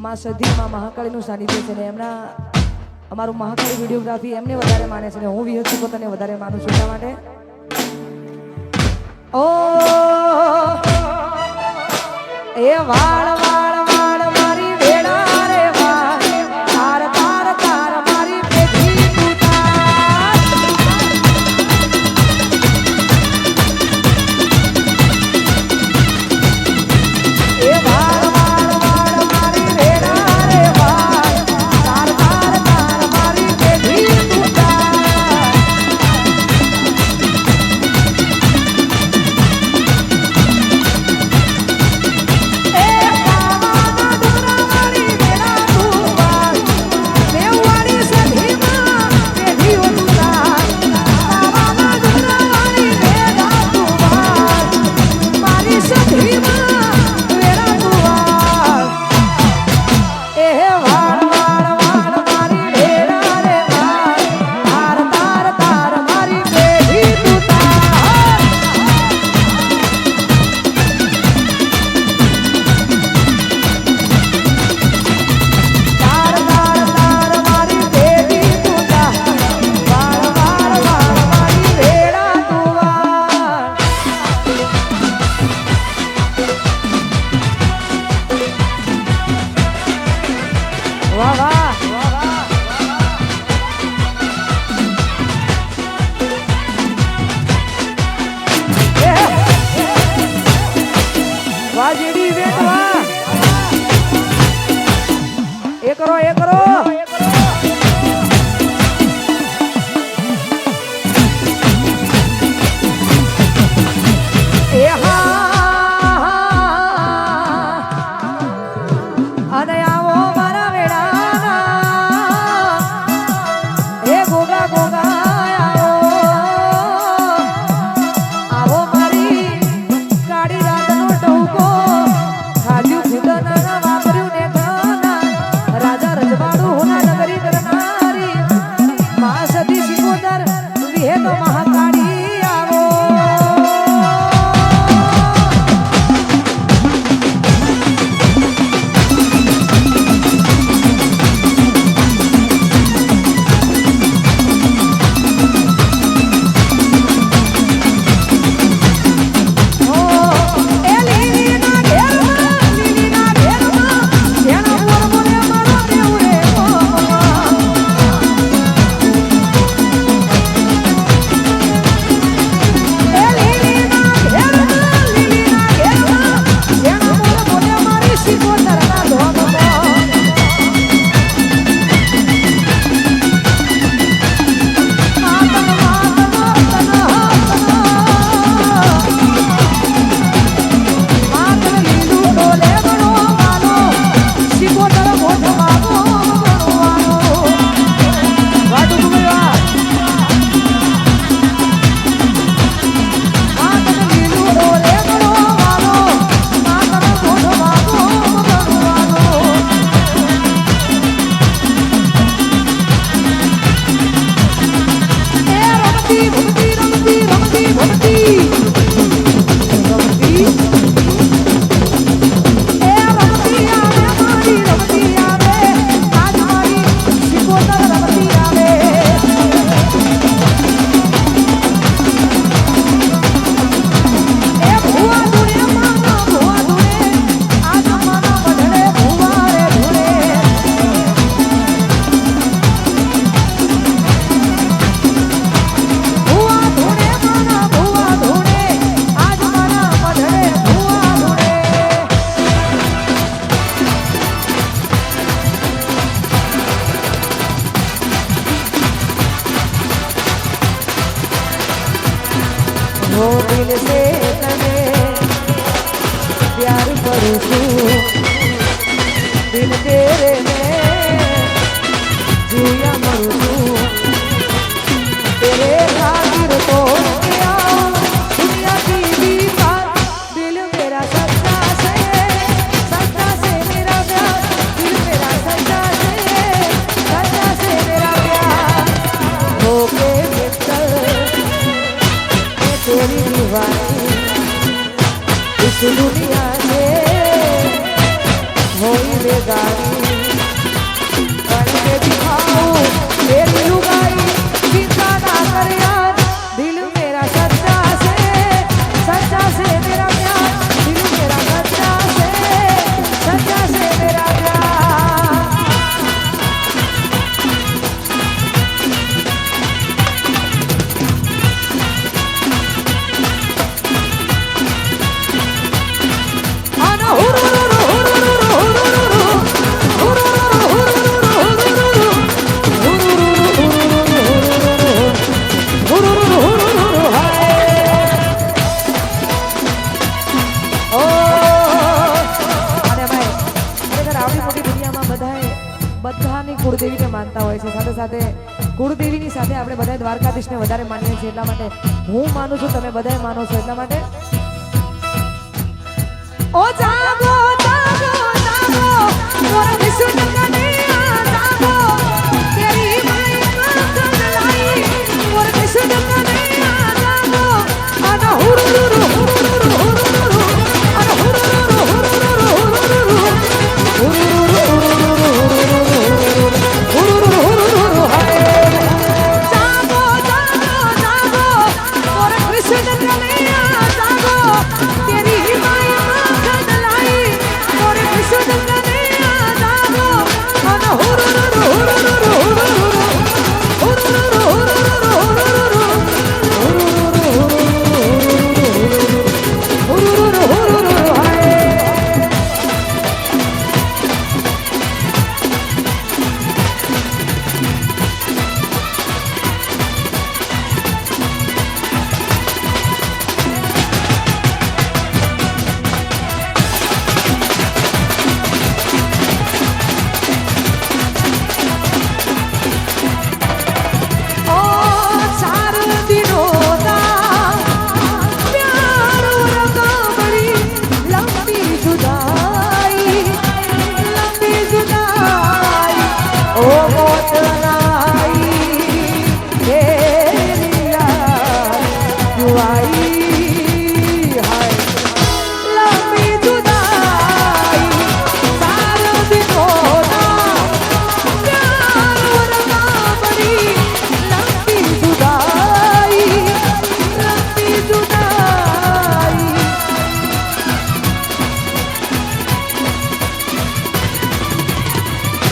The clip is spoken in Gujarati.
માં સધી માં મહાકાળીનું સાનિધ્ય છે ને એમના અમારું મહાકાળી વિડીયોગ્રાફી એમને વધારે માને છે ને હું વિહત પોતાને વધારે માનું છું એટલા માટે. ઓ એ વાળવા दिल तेरे બધાની કુળદેવીને માનતા હોય છે. સાથે સાથે કુળદેવીની સાથે આપણે બધા દ્વારકાધીશને વધારે માનીએ છીએ. એટલા માટે હું માનું છું, તમે બધા માનો છો. એટલા માટે ઓ જાગો જાગો જાગો.